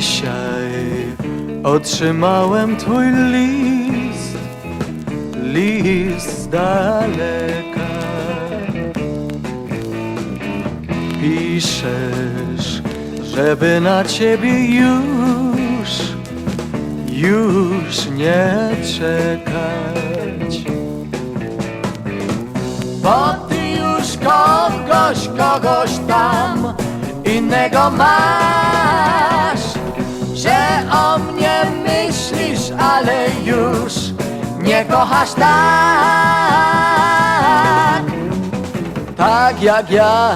Dzisiaj otrzymałem twój list, list z daleka. Piszesz, żeby na ciebie już, już nie czekać. Bo ty już kogoś, kogoś tam innego masz, o mnie myślisz, ale już nie kochasz tak, tak jak ja.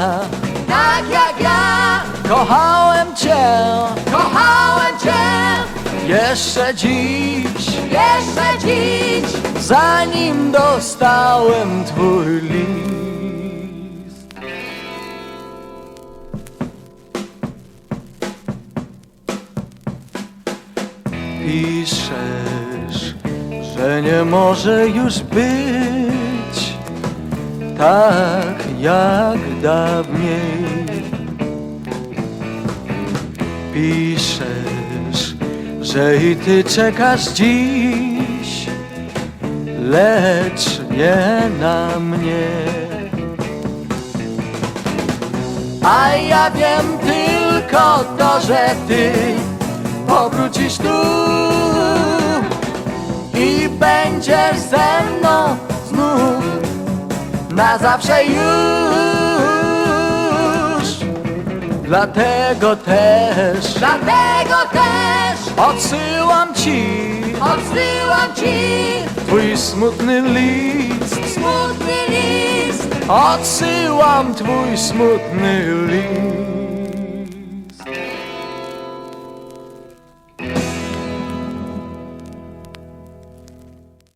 Tak jak ja. Kochałem Cię. Kochałem Cię. Jeszcze dziś, jeszcze dziś. Zanim dostałem Twój list. Piszesz, że nie może już być tak jak dawniej. Piszesz, że i ty czekasz dziś, lecz nie na mnie. A ja wiem tylko to, że ty powrócisz tu i będziesz ze mną znów na zawsze już. Dlatego też Dlatego też odsyłam ci odsyłam Ci twój smutny list. smutny list Odsyłam twój smutny list.